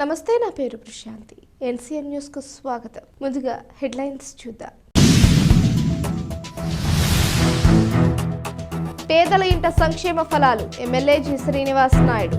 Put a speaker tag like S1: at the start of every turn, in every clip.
S1: నమస్తే నా పేరు ప్రశాంతి. ఎన్సీఎన్ న్యూస్కు స్వాగతం. ముందుగా హెడ్లైన్స్ చూద్దాం. పేదల ఇంట సంక్షేమ ఫలాలు ఎమ్మెల్యే జి. శ్రీనివాస్ నాయుడు.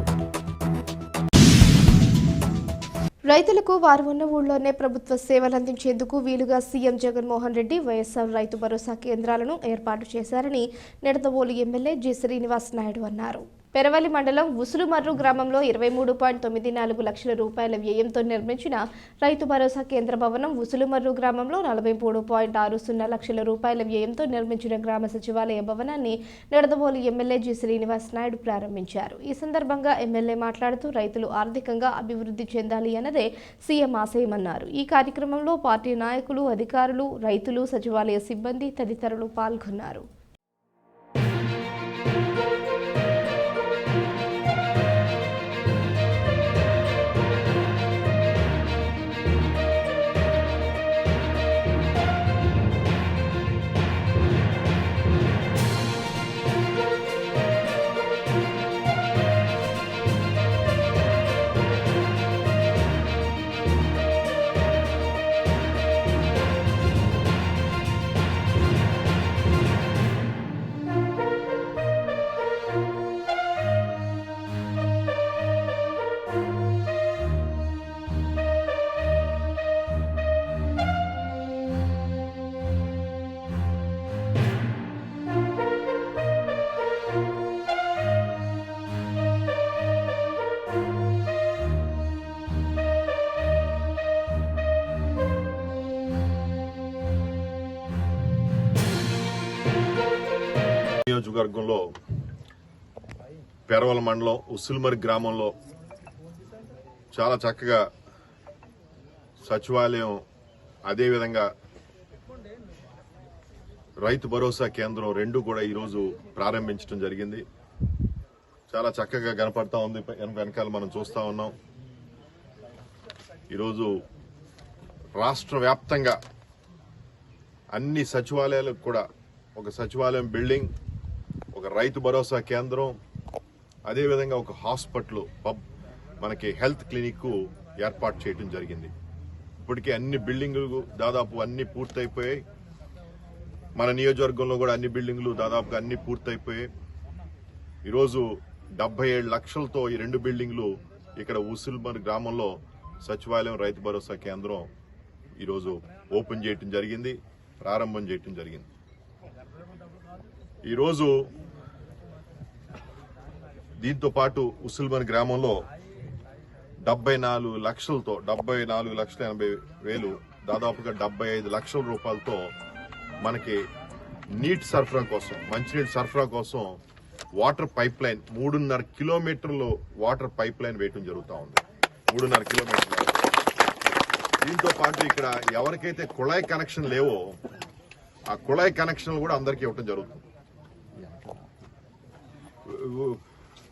S1: రైతులకు వారు ఉన్న ఊళ్ళోనే ప్రభుత్వ సేవలు అందించేందుకు వీలుగా సీఎం జగన్మోహన్ రెడ్డి వైఎస్ఆర్ రైతు భరోసా కేంద్రాలను ఏర్పాటు చేశారని నిడదవోలు ఎమ్మెల్యే జి. శ్రీనివాస్ నాయుడు అన్నారు. పెరవలి మండలం ఉసులుమర్రు గ్రామంలో ఇరవై మూడు పాయింట్ తొమ్మిది నాలుగు లక్షల రూపాయల వ్యయంతో నిర్మించిన రైతు భరోసా కేంద్ర భవనం ఉసులుమర్రు గ్రామంలో నలభై మూడు పాయింట్ ఆరు సున్నా లక్షల రూపాయల వ్యయంతో నిర్మించిన గ్రామ సచివాలయ భవనాన్ని నిడదవోలు ఎమ్మెల్యే జి. శ్రీనివాస్ నాయుడు ప్రారంభించారు. ఈ సందర్భంగా ఎమ్మెల్యే మాట్లాడుతూ రైతులు ఆర్థికంగా అభివృద్ధి చెందాలి అన్నదే సీఎం ఆశయమన్నారు. ఈ కార్యక్రమంలో పార్టీ నాయకులు అధికారులు రైతులు సచివాలయ సిబ్బంది తదితరులు పాల్గొన్నారు.
S2: నియోజకవర్గంలో పెరవల మండలం ఉసుల్మరి గ్రామంలో చాలా చక్కగా సచివాలయం అదేవిధంగా రైతు భరోసా కేంద్రం రెండు కూడా ఈరోజు ప్రారంభించడం జరిగింది. చాలా చక్కగా కనపడతా ఉంది. వెనకాల మనం చూస్తూ ఉన్నాం. ఈరోజు రాష్ట్ర వ్యాప్తంగా అన్ని సచివాలయాలకు కూడా ఒక సచివాలయం బిల్డింగ్ ఒక రైతు భరోసా కేంద్రం అదేవిధంగా ఒక హాస్పిటల్ పబ్ మనకి హెల్త్ క్లినిక్ ఏర్పాటు చేయడం జరిగింది. ఇప్పటికే అన్ని బిల్డింగులు దాదాపు అన్ని పూర్తయిపోయాయి. మన నియోజకవర్గంలో కూడా అన్ని బిల్డింగులు దాదాపుగా అన్ని పూర్తయిపోయాయి. ఈరోజు డెబ్బై ఏడు లక్షలతో ఈ రెండు బిల్డింగ్లు ఇక్కడ ఉసుల్మర్ గ్రామంలో సచివాలయం రైతు భరోసా కేంద్రం ఈరోజు ఓపెన్ చేయటం జరిగింది ప్రారంభం చేయటం జరిగింది. ఈరోజు దీంతో పాటు ఉసుల్మన్ గ్రామంలో డెబ్బై నాలుగు లక్షలతో డెబ్బై నాలుగు లక్షల ఎనభై వేలు దాదాపుగా డెబ్బై ఐదు లక్షల రూపాయలతో మనకి నీటి సరఫరా కోసం మంచినీటి సరఫరా కోసం వాటర్ పైప్ లైన్ మూడున్నర కిలోమీటర్లు వాటర్ పైప్ లైన్ వేయటం జరుగుతూ ఉంది. మూడున్నర కిలోమీటర్లు. దీంతో పాటు ఇక్కడ ఎవరికైతే కుళాయి కనెక్షన్ లేవో ఆ కుళాయి కనెక్షన్లు కూడా అందరికీ ఇవ్వటం జరుగుతుంది.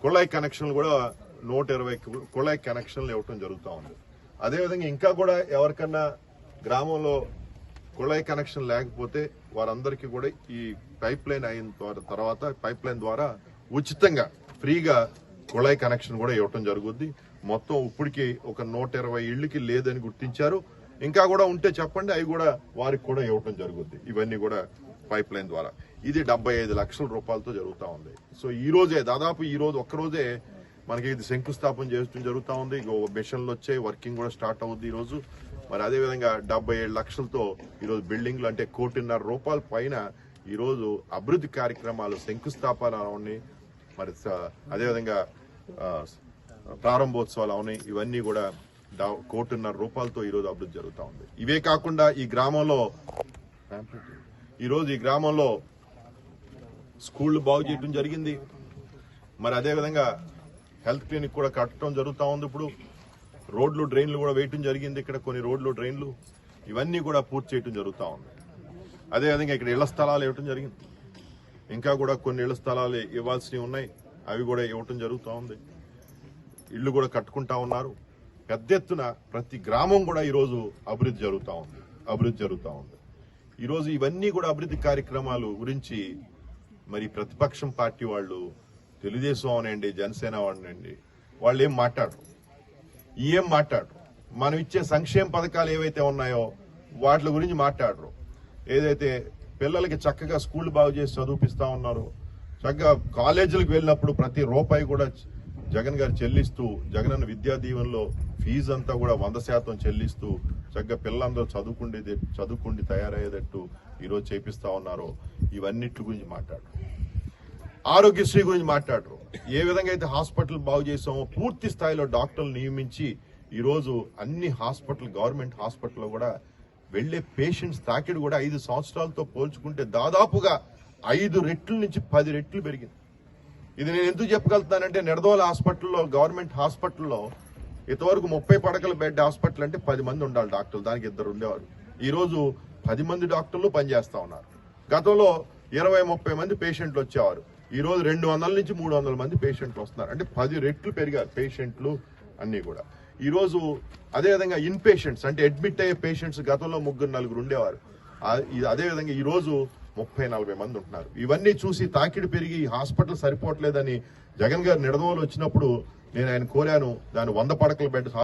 S2: కుళాయి కనెక్షన్లు కూడా నూట ఇరవై కుళాయి కనెక్షన్లు ఇవ్వటం జరుగుతూ ఉంది. అదేవిధంగా ఇంకా కూడా ఎవరికన్నా గ్రామంలో కుళాయి కనెక్షన్ లేకపోతే వారందరికీ కూడా ఈ పైప్ లైన్ అయిన తర్వాత పైప్ లైన్ ద్వారా ఉచితంగా ఫ్రీగా కుళాయి కనెక్షన్ కూడా ఇవ్వటం జరుగుద్ది. మొత్తం ఇప్పటికి ఒక నూట ఇరవై ఇళ్ళకి లేదని గుర్తించారు. ఇంకా కూడా ఉంటే చెప్పండి అవి కూడా వారికి కూడా ఇవ్వటం జరుగుద్ది. ఇవన్నీ కూడా పైప్ లైన్ ద్వారా. ఇది డెబ్బై ఐదు లక్షల రూపాయలతో జరుగుతూ ఉంది. సో ఈ రోజే దాదాపు ఈ రోజు ఒక్క రోజే మనకి ఇది శంకుస్థాపన చేయడం జరుగుతూ ఉంది. మిషన్లు వచ్చాయి వర్కింగ్ కూడా స్టార్ట్ అవుద్ది ఈరోజు మరి అదే విధంగా డెబ్బై ఏడు లక్షలతో ఈరోజు బిల్డింగ్లు అంటే కోటిన్నర రూపాయల పైన ఈరోజు అభివృద్ధి కార్యక్రమాలు శంకుస్థాపన అవన్నీ మరి అదేవిధంగా ప్రారంభోత్సవాలు అవనాయి ఇవన్నీ కూడా కోటిన్నర రూపాయలతో ఈ రోజు అభివృద్ధి జరుగుతూ ఉంది. ఇవే కాకుండా ఈ గ్రామంలో ఈరోజు ఈ గ్రామంలో స్కూళ్ళు బాగు చేయడం జరిగింది. మరి అదేవిధంగా హెల్త్ క్లినిక్ కూడా కట్టడం జరుగుతూ ఉంది ఇప్పుడు. రోడ్లు డ్రైన్లు కూడా వేయటం జరిగింది. ఇక్కడ కొన్ని రోడ్లు డ్రైన్లు ఇవన్నీ కూడా పూర్తి చేయటం జరుగుతూ ఉంది. అదేవిధంగా ఇక్కడ ఇళ్ళ స్థలాలు ఇవ్వటం జరిగింది. ఇంకా కూడా కొన్ని ఇళ్ళ స్థలాలు ఇవ్వాల్సినవి ఉన్నాయి. అవి కూడా ఇవ్వటం జరుగుతూ ఉంది. ఇళ్ళు కూడా కట్టుకుంటా ఉన్నారు. పెద్ద ఎత్తున ప్రతి గ్రామం కూడా ఈరోజు అభివృద్ధి జరుగుతూ ఉంది. అభివృద్ధి జరుగుతూ ఉంది. ఈరోజు ఇవన్నీ కూడా అభివృద్ధి కార్యక్రమాలు గురించి మరి ప్రతిపక్షం పార్టీ వాళ్ళు తెలుగుదేశం అవనండి జనసేన అవనండి వాళ్ళు ఏం మాట్లాడరు. ఏం మాట్లాడరు. మనం ఇచ్చే సంక్షేమ పథకాలు ఏవైతే ఉన్నాయో వాటి గురించి మాట్లాడరు. ఏదైతే పిల్లలకి చక్కగా స్కూల్ బాగు చేసి చదివిపిస్తా ఉన్నారు చక్కగా కాలేజీలకు వెళ్ళినప్పుడు ప్రతి రూపాయి కూడా జగన్ గారు చెల్లిస్తూ జగనన్న విద్యా దీవెనలో ఫీజు అంతా కూడా వంద శాతం చెల్లిస్తూ చక్కగా పిల్లలందరూ చదువుకుండేది చదువుకుండి తయారయ్యేటట్టు ఈరోజు చేపిస్తా ఉన్నారు. ఇవన్నిటి గురించి మాట్లాడు ఆరోగ్యశ్రీ గురించి మాట్లాడరు. ఏ విధంగా అయితే హాస్పిటల్ బాగు చేసామో పూర్తి స్థాయిలో డాక్టర్లు నియమించి ఈరోజు అన్ని హాస్పిటల్ గవర్నమెంట్ హాస్పిటల్లో కూడా వెళ్ళే పేషెంట్స్ తాకిడి కూడా ఐదు సంవత్సరాలతో పోల్చుకుంటే దాదాపుగా ఐదు రెట్ల నుంచి పది రెట్లు పెరిగింది. ఇది నేను ఎందుకు చెప్పగలుగుతానంటే నిడదోల హాస్పిటల్లో గవర్నమెంట్ హాస్పిటల్లో ఇంతవరకు ముప్పై పడకల బెడ్ హాస్పిటల్ అంటే పది మంది ఉండాలి డాక్టర్లు. దానికి ఇద్దరు ఉండేవారు. ఈరోజు పది మంది డాక్టర్లు పనిచేస్తా ఉన్నారు. గతంలో ఇరవై ముప్పై మంది పేషెంట్లు వచ్చేవారు. ఈ రోజు రెండు వందల నుంచి మూడు వందల మంది పేషెంట్లు వస్తున్నారు. అంటే పది రెట్లు పెరిగారు పేషెంట్లు అన్ని కూడా. ఈరోజు అదేవిధంగా అదే విధంగా ఇన్ పేషెంట్స్ అంటే అడ్మిట్ అయ్యే పేషెంట్స్ గతంలో ముగ్గురు నలుగురు ఉండేవారు. అదేవిధంగా ఈరోజు అదే విధంగా ముప్పై నలభై మంది ఉంటున్నారు. ఇవన్నీ చూసి తాకిడి పెరిగి హాస్పిటల్ సరిపోవట్లేదని జగన్ గారు నిడదవోలు వచ్చినప్పుడు నేను ఆయన కోరాను దాని వంద పడకల బెడ్